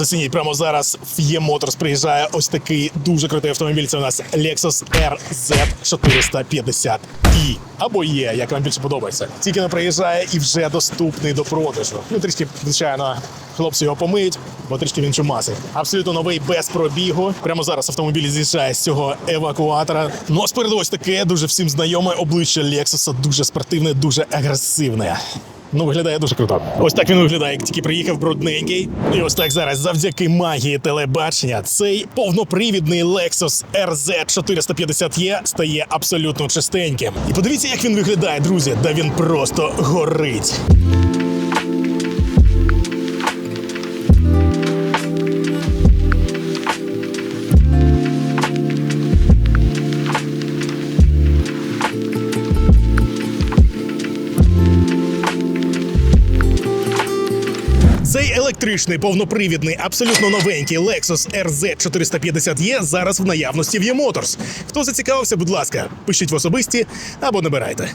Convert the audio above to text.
Зацініть прямо зараз в Є Моторс приїжджає ось такий дуже крутий автомобіль. Це у нас Lexus RZ 450 i або є, як вам більше подобається. Тільки не приїжджає і вже доступний до продажу. Ну трішки, звичайно, хлопці його помиють, бо трішки він чумасий. Абсолютно новий без пробігу. Прямо зараз автомобіль з'їжджає з цього евакуатора. Ну а спереду ось таке дуже всім знайоме обличчя Lexus, дуже спортивне, дуже агресивне. Ну, виглядає дуже круто. Ось так він виглядає, як тільки приїхав брудненький. І ось так зараз, завдяки магії телебачення, цей повнопривідний Lexus RZ 450E стає абсолютно чистеньким. І подивіться, як він виглядає, друзі. Да він просто горить. Цей електричний повнопривідний, абсолютно новенький Lexus RZ 450E зараз в наявності в Моторс. Хто зацікавився, будь ласка, пишіть в особисті або набирайте.